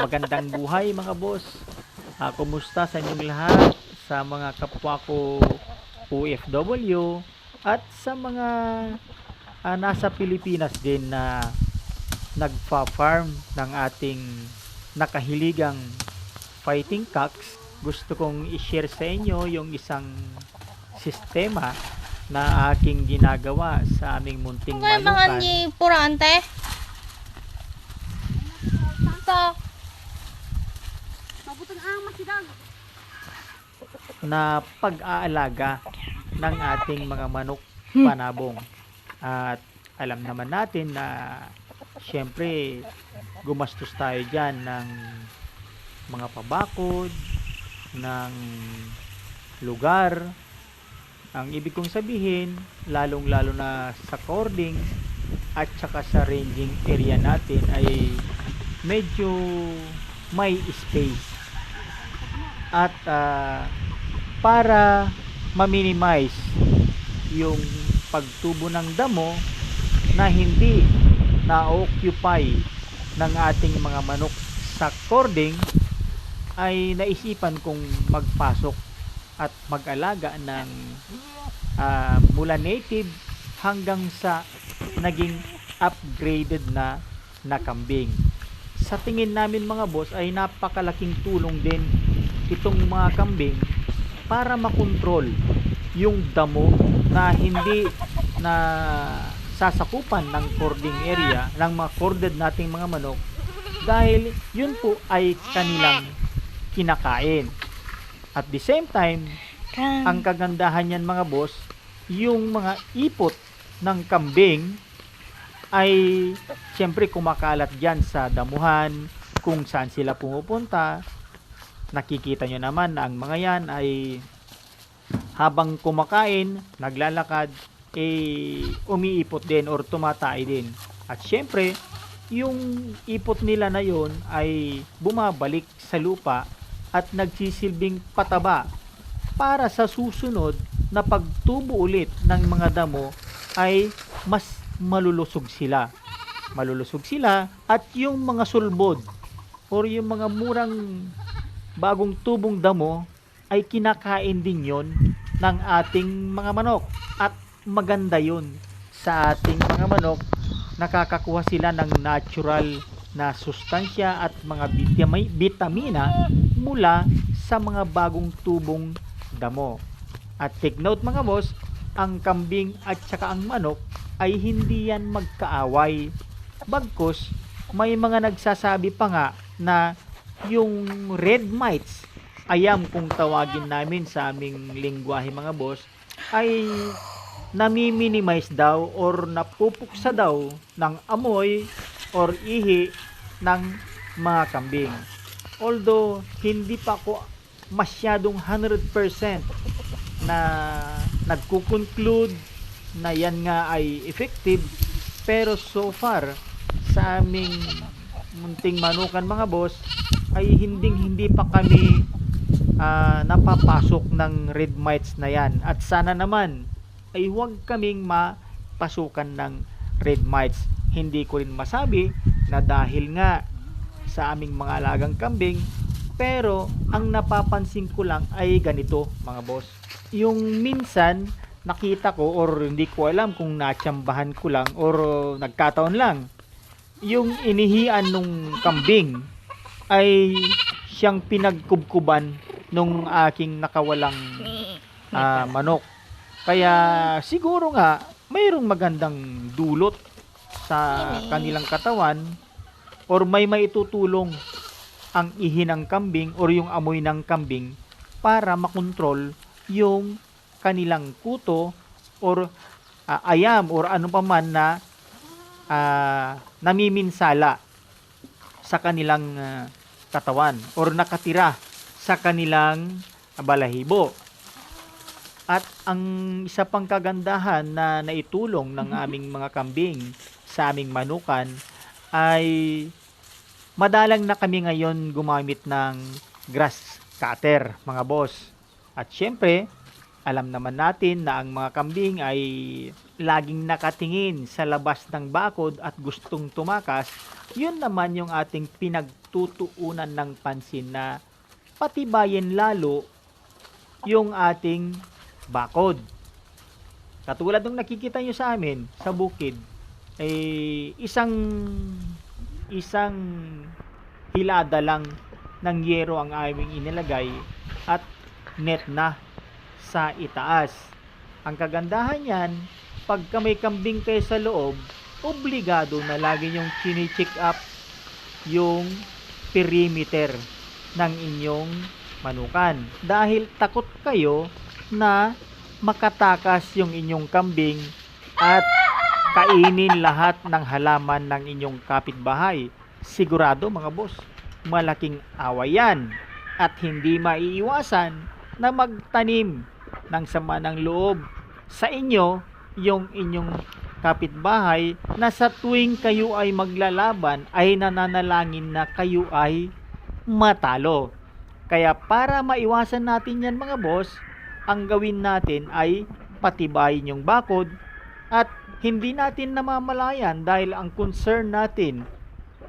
Magandang buhay mga boss. Ah, kumusta sa inyong lahat? Sa mga kapwa ko OFW at sa mga ah, nasa Pilipinas din na nagfa-farm ng ating nakahiligang fighting cocks. Gusto kong i-share sa inyo yung isang sistema na aking ginagawa sa aming munting Ngayon mga ni Purante. Ito. Na pag-aalaga ng ating mga manok Hmm. panabong. At alam naman natin na syempre gumastos tayo dyan ng mga pabakod, ng lugar. Ang ibig kong sabihin, lalong-lalo na sa cording at saka sa ranging area natin ay medyo may space. At ah, para ma-minimize yung pagtubo ng damo na hindi na-occupy ng ating mga manok sa cording ay naisipan kong magpasok at mag-alaga ng ah, mula native hanggang sa naging upgraded na na kambing. Sa tingin namin mga boss ay napakalaking tulong din itong mga kambing para makontrol yung damo na hindi na sasakupan ng cording area ng mga corded nating mga manok dahil yun po ay kanilang kinakain. At the same time, ang kagandahan yan mga boss, yung mga ipot ng kambing ay siyempre kumakalat dyan sa damuhan kung saan sila pumupunta. Nakikita nyo naman na ang mga yan ay habang kumakain, naglalakad, eh umiipot din or tumatay din. At syempre, yung ipot nila na yon ay bumabalik sa lupa at nagsisilbing pataba para sa susunod na pagtubo ulit ng mga damo ay mas malulusog sila. Malulusog sila at yung mga sulbod or yung mga murang bagong tubong damo ay kinakain din yon ng ating mga manok at maganda yon sa ating mga manok nakakakuha sila ng natural na sustansya at mga bitamina mula sa mga bagong tubong damo. At take note mga boss, ang kambing at saka ang manok ay hindi yan magkaaway. Bagkus, may mga nagsasabi pa nga na yung red mites, ayam kung tawagin namin sa aming lingwahe mga boss, ay nami-minimize daw or napupuksa daw ng amoy or ihi ng mga kambing. Although hindi pa ako masyadong 100% na nagkukonclude na yan nga ay effective pero so far sa aming munting manukan mga boss ay hinding hindi pa kami ah, napapasok ng red mites na yan. At sana naman ay huwag kaming mapasukan ng red mites. Hindi ko rin masabi na dahil nga sa aming mga alagang kambing pero ang napapansin ko lang ay ganito mga boss. Yung minsan nakita ko or hindi ko alam kung natsambahan ko lang or uh, nagkataon lang yung inihian nung kambing ay siyang pinagkubkuban nung aking nakawalang ah, manok. Kaya siguro nga mayroong magandang dulot sa kanilang katawan or may maitutulong ang ihi ng kambing or yung amoy ng kambing para makontrol yung kanilang kuto or ah, ayam or ano pa man na ah, namiminsala sa kanilang ah, katawan or nakatira sa kanilang balahibo. At ang isa pang kagandahan na naitulong ng aming mga kambing sa aming manukan ay madalang na kami ngayon gumamit ng grass cutter, mga boss. At syempre, alam naman natin na ang mga kambing ay laging nakatingin sa labas ng bakod at gustong tumakas, yun naman yung ating pinagtutuunan ng pansin na patibayin lalo yung ating bakod. Katulad ng nakikita nyo sa amin sa bukid, ay isang isang hilada lang ng yero ang aming inilagay at net na sa itaas. Ang kagandahan yan, pagka may kambing kayo sa loob, obligado na lagi nyong chine-check up yung perimeter ng inyong manukan. Dahil takot kayo na makatakas yung inyong kambing at kainin lahat ng halaman ng inyong kapitbahay. Sigurado mga boss, malaking away yan at hindi maiiwasan na magtanim ng sama ng loob sa inyo yung inyong kapitbahay na sa tuwing kayo ay maglalaban ay nananalangin na kayo ay matalo. Kaya para maiwasan natin yan mga boss, ang gawin natin ay patibayin yung bakod at hindi natin namamalayan dahil ang concern natin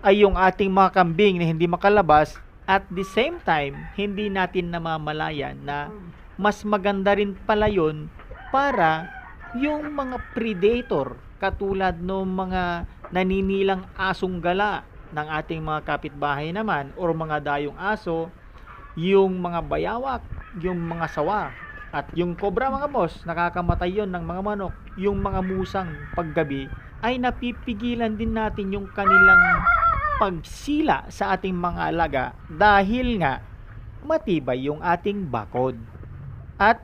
ay yung ating mga kambing na hindi makalabas at the same time hindi natin namamalayan na mas maganda rin pala yun para yung mga predator katulad ng mga naninilang asong gala ng ating mga kapitbahay naman or mga dayong aso yung mga bayawak yung mga sawa at yung cobra mga boss, nakakamatay yon ng mga manok. Yung mga musang paggabi ay napipigilan din natin yung kanilang pagsila sa ating mga alaga dahil nga matibay yung ating bakod. At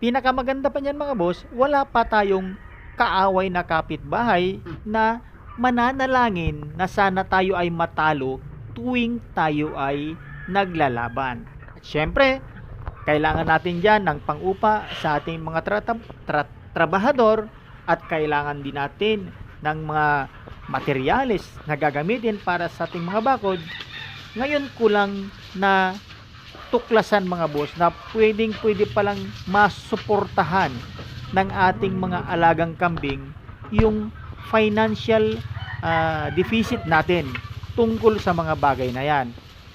pinakamaganda pa niyan mga boss, wala pa tayong kaaway na kapitbahay na mananalangin na sana tayo ay matalo tuwing tayo ay naglalaban. At syempre, kailangan natin dyan ng pangupa sa ating mga tra- tra- trabahador at kailangan din natin ng mga materyales na gagamitin para sa ating mga bakod. Ngayon ko lang na tuklasan mga boss na pwedeng pwede palang masuportahan ng ating mga alagang kambing yung financial ah, deficit natin tungkol sa mga bagay na yan.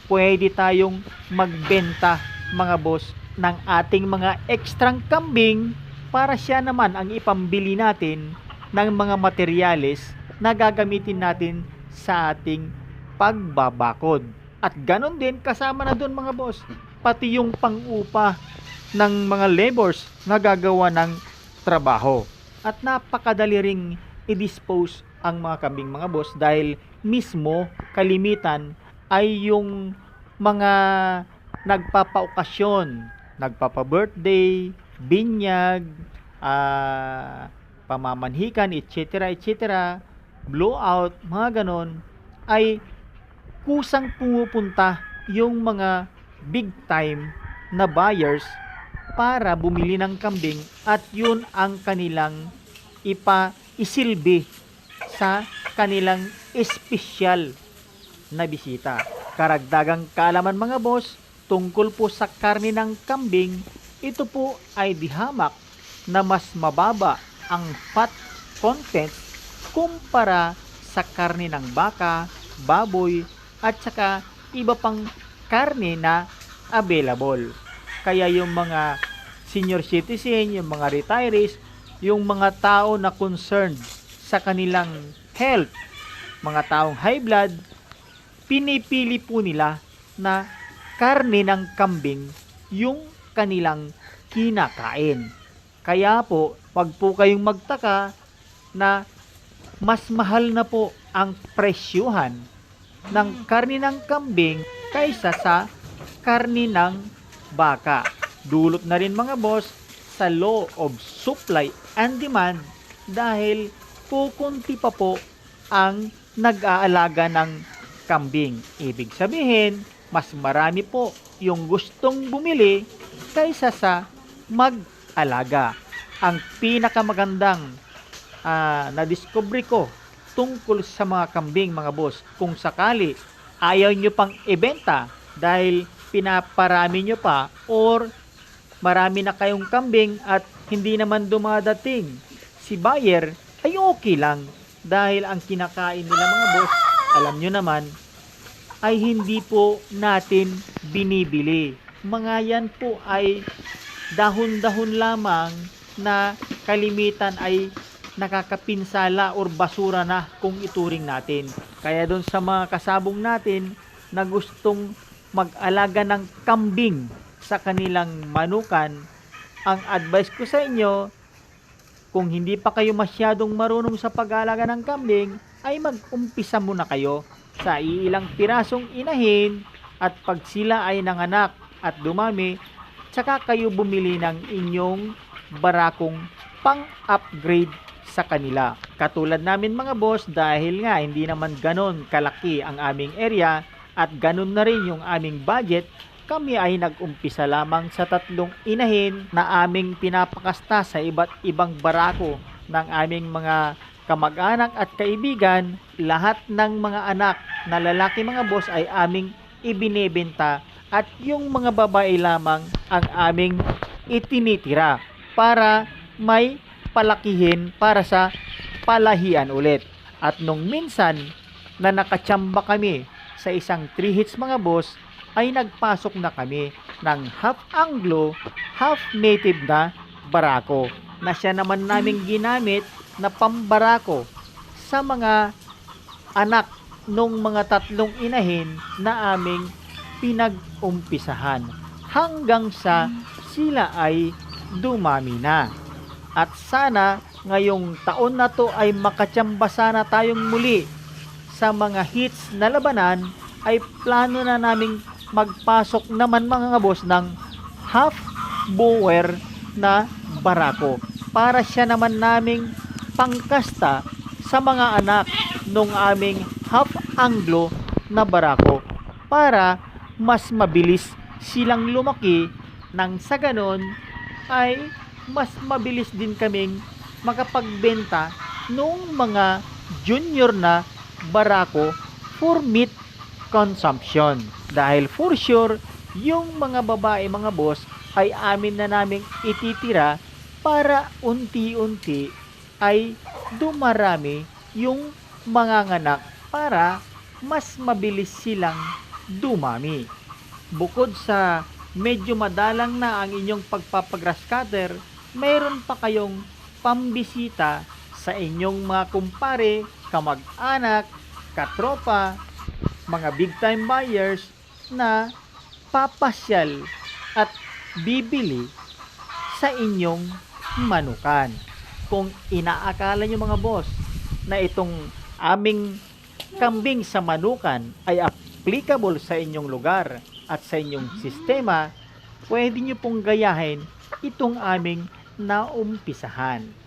Pwede tayong magbenta mga boss ng ating mga ekstrang kambing para siya naman ang ipambili natin ng mga materyales na gagamitin natin sa ating pagbabakod. At ganon din kasama na doon mga boss, pati yung pangupa ng mga labors na gagawa ng trabaho. At napakadali ring i-dispose ang mga kambing mga boss dahil mismo kalimitan ay yung mga nagpapaokasyon, nagpapa-birthday, binyag, ah, pamamanhikan, etc., etc., blowout, mga ganon, ay kusang pumupunta yung mga big time na buyers para bumili ng kambing at yun ang kanilang ipa isilbi sa kanilang espesyal na bisita. Karagdagang kaalaman mga boss, tungkol po sa karne ng kambing, ito po ay dihamak na mas mababa ang fat content kumpara sa karne ng baka, baboy, at saka iba pang karne na available. Kaya yung mga senior citizen, yung mga retirees, yung mga tao na concerned sa kanilang health, mga taong high blood, pinipili po nila na karne ng kambing yung kanilang kinakain. Kaya po, wag po kayong magtaka na mas mahal na po ang presyuhan ng karne ng kambing kaysa sa karne ng baka. Dulot na rin mga boss sa law of supply and demand dahil kukunti pa po ang nag-aalaga ng kambing. Ibig sabihin, mas marami po yung gustong bumili kaysa sa mag-alaga. Ang pinakamagandang ah, na-discover ko tungkol sa mga kambing mga boss, kung sakali ayaw nyo pang ibenta dahil pinaparami nyo pa or marami na kayong kambing at hindi naman dumadating si buyer ay okay lang dahil ang kinakain nila mga boss, alam nyo naman, ay hindi po natin binibili. Mga yan po ay dahon-dahon lamang na kalimitan ay nakakapinsala or basura na kung ituring natin. Kaya doon sa mga kasabong natin na gustong mag-alaga ng kambing sa kanilang manukan, ang advice ko sa inyo, kung hindi pa kayo masyadong marunong sa pag-alaga ng kambing, ay mag-umpisa muna kayo sa iilang pirasong inahin at pag sila ay nanganak at dumami, tsaka kayo bumili ng inyong barakong pang-upgrade sa kanila. Katulad namin mga boss dahil nga hindi naman ganon kalaki ang aming area at ganon na rin yung aming budget, kami ay nag-umpisa lamang sa tatlong inahin na aming pinapakasta sa iba't ibang barako ng aming mga kamag-anak at kaibigan, lahat ng mga anak na lalaki mga boss ay aming ibinebenta at yung mga babae lamang ang aming itinitira para may palakihin para sa palahian ulit. At nung minsan na nakachamba kami sa isang 3 hits mga boss, ay nagpasok na kami ng half Anglo, half native na barako na siya naman naming ginamit na pambarako sa mga anak nung mga tatlong inahin na aming pinag-umpisahan hanggang sa sila ay dumami na. At sana ngayong taon na to ay makatsamba sana tayong muli sa mga hits na labanan ay plano na naming magpasok naman mga boss ng half bower na barako. Para siya naman naming pangkasta sa mga anak nung aming half anglo na barako. Para mas mabilis silang lumaki nang sa ganon ay mas mabilis din kaming makapagbenta nung mga junior na barako for meat consumption. Dahil for sure, yung mga babae mga boss ay amin na naming ititira para unti-unti ay dumarami yung mga nganak para mas mabilis silang dumami. Bukod sa medyo madalang na ang inyong pagpapagrass cutter, mayroon pa kayong pambisita sa inyong mga kumpare, kamag-anak, katropa, mga big time buyers na papasyal at bibili sa inyong manukan. Kung inaakala nyo mga boss na itong aming kambing sa manukan ay applicable sa inyong lugar at sa inyong sistema, pwede nyo pong gayahin itong aming naumpisahan.